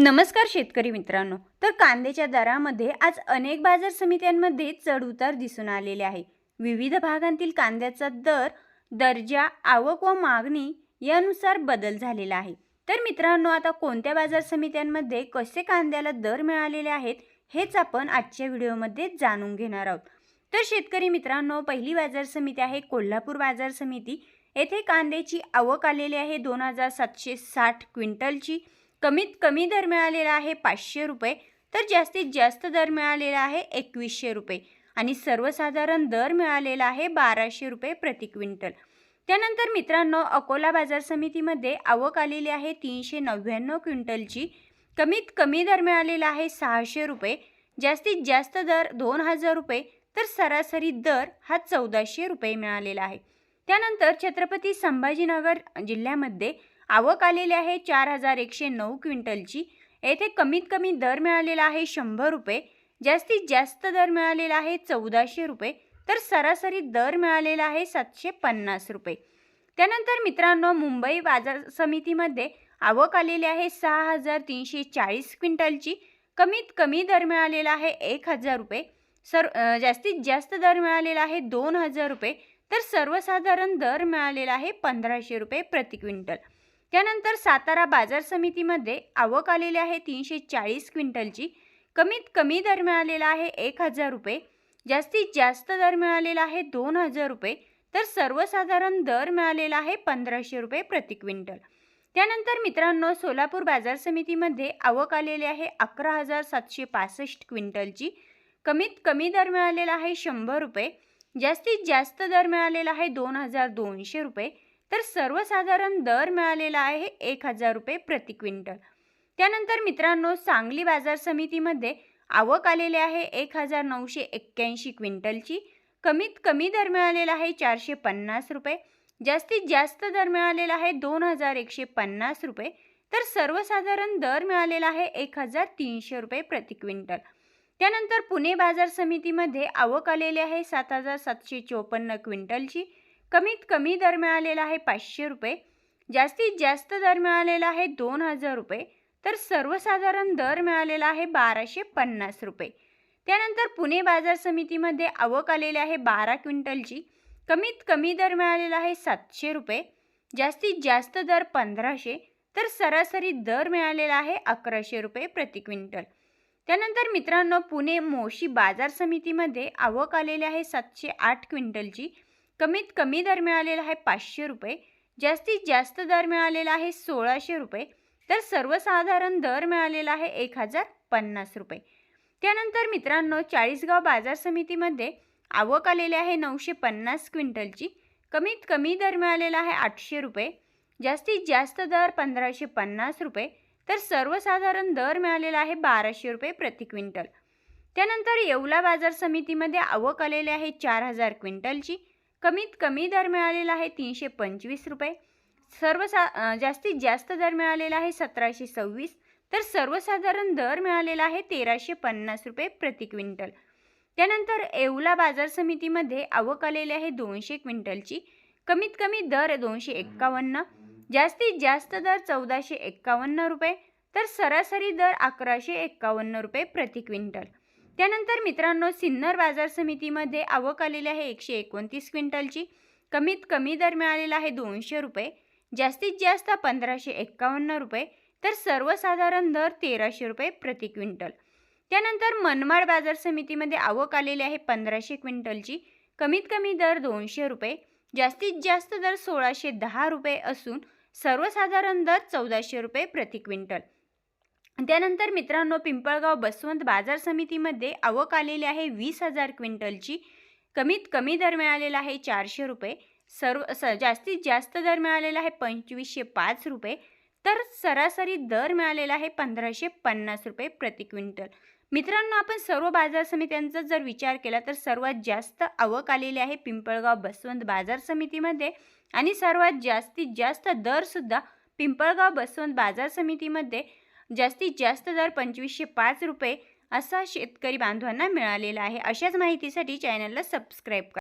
नमस्कार शेतकरी मित्रांनो. तर कांद्याच्या दरामध्ये आज अनेक बाजार समित्यांमध्ये चढउतार दिसून आलेले आहे. विविध भागांतील कांद्याचा दर दर्जा आवक व मागणी यानुसार बदल झालेला आहे. तर मित्रांनो आता कोणत्या बाजार समित्यांमध्ये कसे कांद्याला दर मिळालेले आहेत हेच आपण आजच्या व्हिडिओमध्ये जाणून घेणार आहोत. तर शेतकरी मित्रांनो पहिली बाजार समिती आहे कोल्हापूर बाजार समिती. येथे कांद्याची आवक आलेली आहे दोन हजार सातशे साठ क्विंटलची. कमीत कमी दर मिळालेला आहे पाचशे रुपये तर जास्तीत जास्त दर मिळालेला आहे एकवीसशे रुपये. आणि सर्वसाधारण दर मिळालेला आहे बाराशे रुपये प्रति क्विंटल. त्यानंतर मित्रांनो अकोला बाजार समितीमध्ये आवक आलेली आहे तीनशे नव्याण्णव क्विंटलची. कमीत कमी दर मिळालेला आहे सहाशे रुपये जास्तीत जास्त दर दोन हजार रुपये तर सरासरी दर हा चौदाशे रुपये मिळालेला आहे. त्यानंतर छत्रपती संभाजीनगर जिल्ह्यामध्ये आवक आलेली आहे चार हजार एकशे नऊ क्विंटलची. येथे कमीत कमी दर मिळालेला आहे शंभर रुपये. जास्तीत जास्त दर मिळालेला आहे चौदाशे रुपये. तर सरासरी दर मिळालेला आहे सातशे पन्नास रुपये. त्यानंतर मित्रांनो मुंबई बाजार समितीमध्ये आवक आलेली आहे सहा हजार तीनशे चाळीस क्विंटलची. कमीत कमी दर मिळालेला आहे एक हजार रुपये. सर जास्तीत जास्त दर मिळालेला आहे दोन हजार रुपये. तर सर्वसाधारण दर मिळालेला आहे पंधराशे रुपये प्रति क्विंटल. त्यानंतर सातारा बाजार समितीमध्ये आवक आलेली आहे तीनशे चाळीस क्विंटलची. कमीत कमी दर मिळालेला आहे एक हजार रुपये. जास्तीत जास्त दर मिळालेला आहे दोन हजार रुपये. तर सर्वसाधारण दर मिळालेला आहे पंधराशे रुपये प्रति क्विंटल. त्यानंतर मित्रांनो सोलापूर बाजार समितीमध्ये आवक आलेली आहे अकरा हजार सातशे पासष्ट क्विंटलची. कमीत कमी दर मिळालेला आहे शंभर रुपये. जास्तीत जास्त दर मिळालेला आहे दोन हजार दोनशे रुपये. तर सर्वसाधारण दर मिळालेला आहे एक हजार रुपये प्रति क्विंटल. त्यानंतर मित्रांनो सांगली बाजार समितीमध्ये आवक आलेली आहे एक हजार नऊशे एक्क्याऐंशी क्विंटलची. कमीत कमी दर मिळालेला आहे चारशे पन्नास रुपये. जास्तीत जास्त दर मिळालेला आहे दोन हजार एकशे पन्नास रुपये. तर सर्वसाधारण दर मिळालेला आहे एक हजार तीनशे रुपये प्रति क्विंटल. त्यानंतर पुणे बाजार समितीमध्ये आवक आलेली आहे सात हजार सातशे चोपन्न क्विंटलची. कमीत कमी दर मिळालेला आहे पाचशे रुपये. जास्तीत जास्त दर मिळालेला आहे दोन हजार रुपये. तर सर्वसाधारण दर मिळालेला आहे बाराशे पन्नास रुपये. त्यानंतर पुणे बाजार समितीमध्ये आवक आलेली आहे बारा क्विंटलची. कमीत कमी दर मिळालेला आहे सातशे रुपये. जास्तीत जास्त दर पंधराशे. तर सरासरी दर मिळालेला आहे अकराशे रुपये प्रति क्विंटल. त्यानंतर मित्रांनो पुणे मोशी बाजार समितीमध्ये आवक आलेली आहे सातशे आठ क्विंटलची. कमीत कमी दर मिळालेला आहे पाचशे रुपये जास्तीत जास्त दर मिळालेला आहे सोळाशे रुपये तर सर्वसाधारण दर मिळालेला आहे एक हजार पन्नास रुपये. त्यानंतर मित्रांनो चाळीसगाव बाजार समितीमध्ये आवक आलेली आहे नऊशे पन्नास क्विंटलची कमीत कमी दर मिळालेला आहे आठशे रुपये जास्तीत जास्त दर पंधराशे पन्नास रुपये तर सर्वसाधारण दर मिळालेला आहे बाराशे रुपये प्रति क्विंटल. त्यानंतर येवला बाजार समितीमध्ये आवक आलेली आहे चार हजार क्विंटलची कमीत कमी दर मिळालेला आहे तीनशे पंचवीस रुपये. सर्वसा जास्तीत जास्त दर मिळालेला आहे सतराशे सव्वीस. तर सर्वसाधारण दर मिळालेला आहे तेराशे पन्नास रुपये प्रति क्विंटल. त्यानंतर येवला बाजार समितीमध्ये आवक आलेली आहे दोनशे क्विंटलची. कमीत कमी दर दोनशे एक्कावन्न जास्तीत जास्त दर चौदाशे एक्कावन्न रुपये. तर सरासरी दर अकराशे एक्कावन्न रुपये प्रति क्विंटल. त्यानंतर मित्रांनो सिन्नर बाजार समितीमध्ये आवक आलेली आहे एकशे एकोणतीस क्विंटलची. कमीत कमी दर मिळालेला आहे दोनशे रुपये. जास्तीत जास्त पंधराशे एक्कावन्न रुपये. तर सर्वसाधारण दर तेराशे रुपये प्रति क्विंटल. त्यानंतर मनमाड बाजार समितीमध्ये आवक आलेली आहे पंधराशे क्विंटलची. कमीत कमी दर दोनशे रुपये. जास्तीत जास्त दर सोळाशे दहा रुपये असून सर्वसाधारण दर चौदाशे रुपये प्रति क्विंटल. त्यानंतर मित्रांनो पिंपळगाव बसवंत बाजार समितीमध्ये आवक आलेली आहे वीस हजार क्विंटलची. कमीत कमी दर मिळालेला आहे चारशे रुपये. सर्व स जास्तीत जास्त दर मिळालेला आहे पंचवीसशे पाच रुपये. तर सरासरी दर मिळालेला आहे पंधराशे पन्नास रुपये प्रति क्विंटल. मित्रांनो आपण सर्व बाजार समित्यांचा जर विचार केला तर सर्वात जास्त आवक आलेली आहे पिंपळगाव बसवंत बाजार समितीमध्ये. आणि सर्वात जास्तीत जास्त दरसुद्धा पिंपळगाव बसवंत बाजार समितीमध्ये. जास्तीत जास्त दर पंचवीसशे पाच रुपये असा शेतकरी बांधवांना मिळालेला आहे. अशाच माहितीसाठी चॅनलला सबस्क्राईब करा.